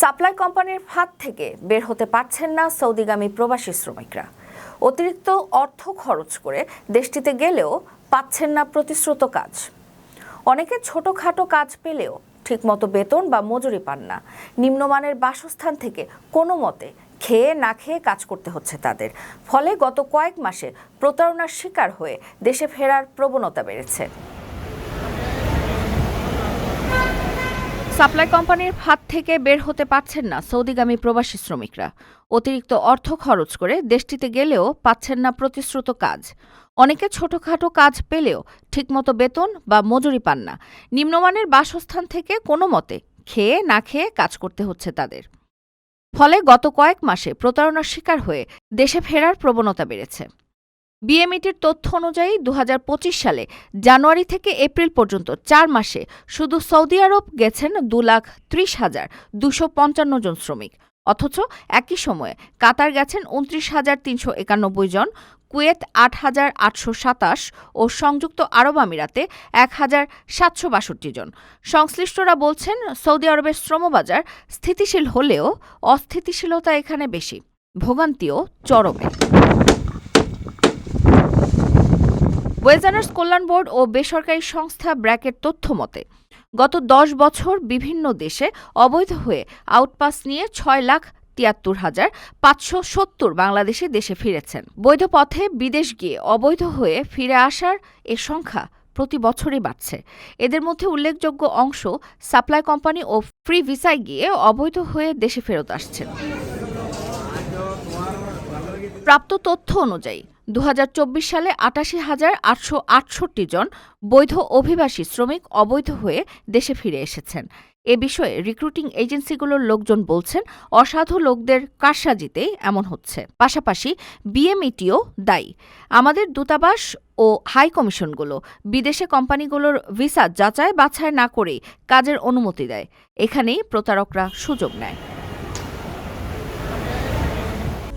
Supply কোম্পানির ফাঁদ থেকে বের হতে পারছেন না সৌদিগামী প্রবাসী শ্রমিকরা। অতিরিক্ত অর্থ খরচ করে দেশটিতে গেলেও পাচ্ছেন না প্রতিশ্রুত কাজ। অনেকে ছোটোখাটো কাজ পেলেও ঠিকমতো বেতন বা মজুরি পান না। নিম্নমানের বাসস্থান থেকে কোনো মতে খেয়ে না খেয়ে কাজ করতে হচ্ছে তাদের। ফলে গত কয়েক মাসে প্রতারণার শিকার হয়ে দেশে ফেরার প্রবণতা বেড়েছে। সাপ্লাই কোম্পানির হাত থেকে বের হতে পারছেন না সৌদিগামী প্রবাসী শ্রমিকরা। অতিরিক্ত অর্থ খরচ করে দেশটিতে গেলেও পাচ্ছেন না প্রতিশ্রুত কাজ। অনেকে ছোটখাটো কাজ পেলেও ঠিকমতো বেতন বা মজুরি পান না। নিম্নমানের বাসস্থান থেকে কোনো মতে খেয়ে না খেয়ে কাজ করতে হচ্ছে তাদের। ফলে গত কয়েক মাসে প্রতারণার শিকার হয়ে দেশে ফেরার প্রবণতা বেড়েছে। বিএমইটির তথ্য অনুযায়ী দু হাজার পঁচিশ সালে জানুয়ারি থেকে এপ্রিল পর্যন্ত চার মাসে শুধু সৌদি আরব গেছেন দু লাখ ত্রিশ হাজার দুশো পঞ্চান্ন জন শ্রমিক। অথচ একই সময়ে কাতার গেছেন উনত্রিশ হাজার তিনশো একানব্বই জন, কুয়েত আট হাজার আটশো সাতাশ ও সংযুক্ত আরব আমিরাতে এক হাজার সাতশো বাষট্টি জন। সংশ্লিষ্টরা বলছেন, সৌদি আরবের শ্রমবাজার স্থিতিশীল হলেও অস্থিতিশীলতা এখানে বেশি, ভোগান্তিও চরমে। ওয়েজানার্স কল্যাণ বোর্ড ও বেসরকারি সংস্থা ব্র্যাকের তথ্য মতে, গত দশ বছর বিভিন্ন দেশে অবৈধ হয়ে আউটপাস নিয়ে ছয় লাখ তিয়াত্তর হাজার পাঁচশো সত্তর বাংলাদেশি দেশে ফিরেছেন। বৈধ পথে বিদেশ গিয়ে অবৈধ হয়ে ফিরে আসার এ সংখ্যা প্রতি বছরই বাড়ছে। এদের মধ্যে উল্লেখযোগ্য অংশ সাপ্লাই কোম্পানি ও ফ্রি ভিসায় গিয়ে অবৈধ হয়ে দেশে ফেরত আসছেন। প্রাপ্ত তথ্য অনুযায়ী দু হাজার চব্বিশ সালে আটাশি হাজার আটশো আটষট্টি জন বৈধ অভিবাসী শ্রমিক অবৈধ হয়ে দেশে ফিরে এসেছেন। এ বিষয়ে রিক্রুটিং এজেন্সিগুলোর লোকজন বলছেন, অসাধু লোকদের কারসাজিতেই এমন হচ্ছে। পাশাপাশি বিএমইটিও দায়ী। আমাদের দূতাবাস ও হাই কমিশনগুলো বিদেশে কোম্পানিগুলোর ভিসা যাচাই বাছাই না করেই কাজের অনুমতি দেয়। এখানেই প্রতারকরা সুযোগ নেয়।